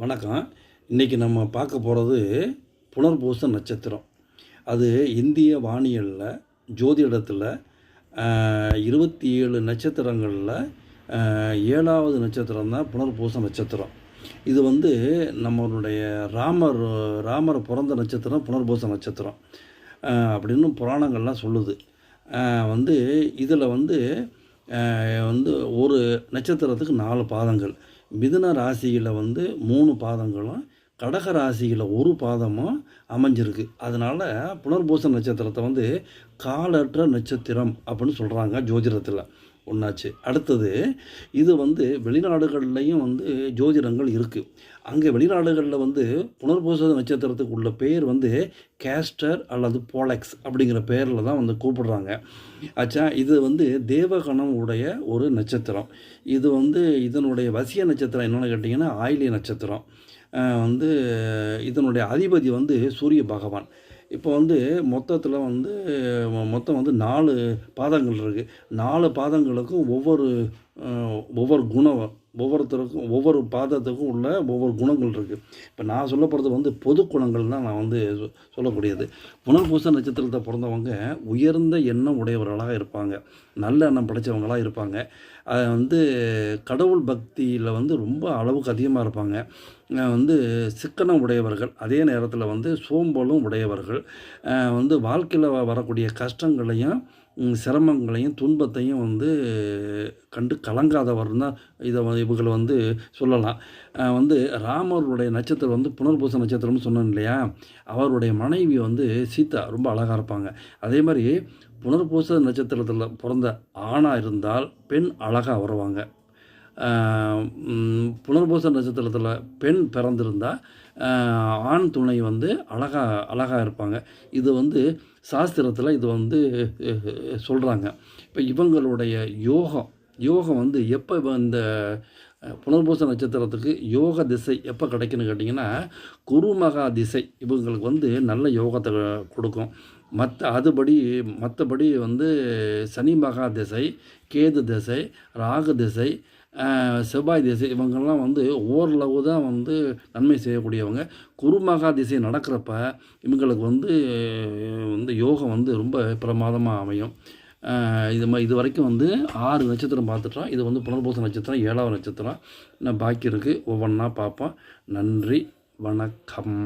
வணக்கம். இன்றைக்கி நம்ம பார்க்க போகிறது புனர்பூச நட்சத்திரம். அது இந்திய வானியலில் ஜோதிடத்தில் இருபத்தி ஏழு நட்சத்திரங்களில் ஏழாவது நட்சத்திரம் தான் புனர்பூச நட்சத்திரம். இது வந்து நம்மளுடைய ராமர் ராமர் பிறந்த நட்சத்திரம் புனர்பூச நட்சத்திரம். அப்படின்னு புராணங்கள்லாம் சொல்லுது. வந்து இதில் வந்து வந்து ஒரு நட்சத்திரத்துக்கு நாலு பாதங்கள். மிதுன ராசியில் வந்து மூணு பாதங்களும் கடக ராசியில் ஒரு பாதமும் அமைஞ்சிருக்கு. அதனால் புனர்பூச நட்சத்திரத்தை வந்து காலற்ற நட்சத்திரம் அப்படின்னு சொல்கிறாங்க ஜோதிடத்தில். ஒன்றாச்சு அடுத்தது இது வந்து வெளிநாடுகள்லையும் வந்து ஜோதிடங்கள் இருக்குது அங்கே வெளிநாடுகளில் வந்து புனர்பூச நட்சத்திரத்துக்கு உள்ள பேர் வந்து கேஸ்டர் அல்லது போலெக்ஸ் அப்படிங்கிற பேரில் தான் வந்து கூப்பிடுறாங்க. ஆச்சா இது வந்து தேவகணம் உடைய ஒரு நட்சத்திரம். இது வந்து இதனுடைய வசிய நட்சத்திரம் என்னென்னு கேட்டிங்கன்னா ஆயிலிய நட்சத்திரம். வந்து இதனுடைய அதிபதி வந்து சூரிய பகவான். இப்போ வந்து மொத்தத்தில் வந்து மொத்தம் வந்து நாலு பாதங்கள் இருக்குது நாலு பாதங்களுக்கும் ஒவ்வொரு ஒவ்வொரு குணம் ஒவ்வொருத்தருக்கும் ஒவ்வொரு பாதத்துக்கும் உள்ள ஒவ்வொரு குணங்கள் இருக்குது இப்போ நான் சொல்ல போகிறது வந்து பொது குணங்கள் தான் நான் வந்து சொல்லக்கூடியது. புனர்பூச நட்சத்திரத்தை பிறந்தவங்க உயர்ந்த எண்ணம் உடையவர்களாக இருப்பாங்க. நல்ல எண்ணம் படைச்சவங்களாக இருப்பாங்க. அது வந்து கடவுள் பக்தியில் வந்து ரொம்ப அளவுக்கு அதிகமாக இருப்பாங்க. வந்து சிக்கனம் உடையவர்கள் அதே நேரத்தில் வந்து சோம்பலும் உடையவர்கள். வந்து வாழ்க்கையில் வரக்கூடிய கஷ்டங்களையும் சிரமங்களையும் துன்பத்தையும் வந்து கண்டு கலங்காதவர் தான் இதை இவங்களை வந்து சொல்லலாம். வந்து ராமருடைய நட்சத்திரம் வந்து புனர்பூச நட்சத்திரம்னு சொன்னேன் இல்லையா? அவருடைய மனைவி வந்து சீதா ரொம்ப அழகாக இருப்பாங்க. அதே மாதிரி புனர்பூச நட்சத்திரத்தில் பிறந்த ஆணாக இருந்தால் பெண் அழகாக வருவாங்க. புனர்பூச நட்சத்திரத்தில் பெண் பிறந்திருந்தால் ஆண் துணை வந்து அழகாக அழகாக இருப்பாங்க. இது வந்து சாஸ்திரத்தில் இது வந்து சொல்கிறாங்க இப்போ இவங்களுடைய யோகம் யோகம் வந்து எப்போ இந்த புனர்பூச நட்சத்திரத்துக்கு யோக திசை எப்போ கிடைக்குன்னு கேட்டிங்கன்னா குருமகா திசை இவங்களுக்கு வந்து நல்ல யோகத்தை கொடுக்கும். மற்ற அதுபடி மற்றபடி வந்து சனி மகா திசை கேது திசை ராகு திசை செவ்வாய் திசை இவங்கெல்லாம் வந்து ஓரளவு தான் வந்து நன்மை செய்யக்கூடியவங்க. குருமகா திசை நடக்கிறப்ப இவங்களுக்கு வந்து வந்து யோகம் வந்து ரொம்ப பிரமாதமாக அமையும். இது மாதிரி இது வரைக்கும் வந்து ஆறு நட்சத்திரம் பார்த்துட்டோம். இது வந்து புனர்பூச நட்சத்திரம் ஏழாவது நட்சத்திரம். இன்னும் பாக்கி இருக்குது ஒவ்வொன்றா பார்ப்போம். நன்றி. வணக்கம்.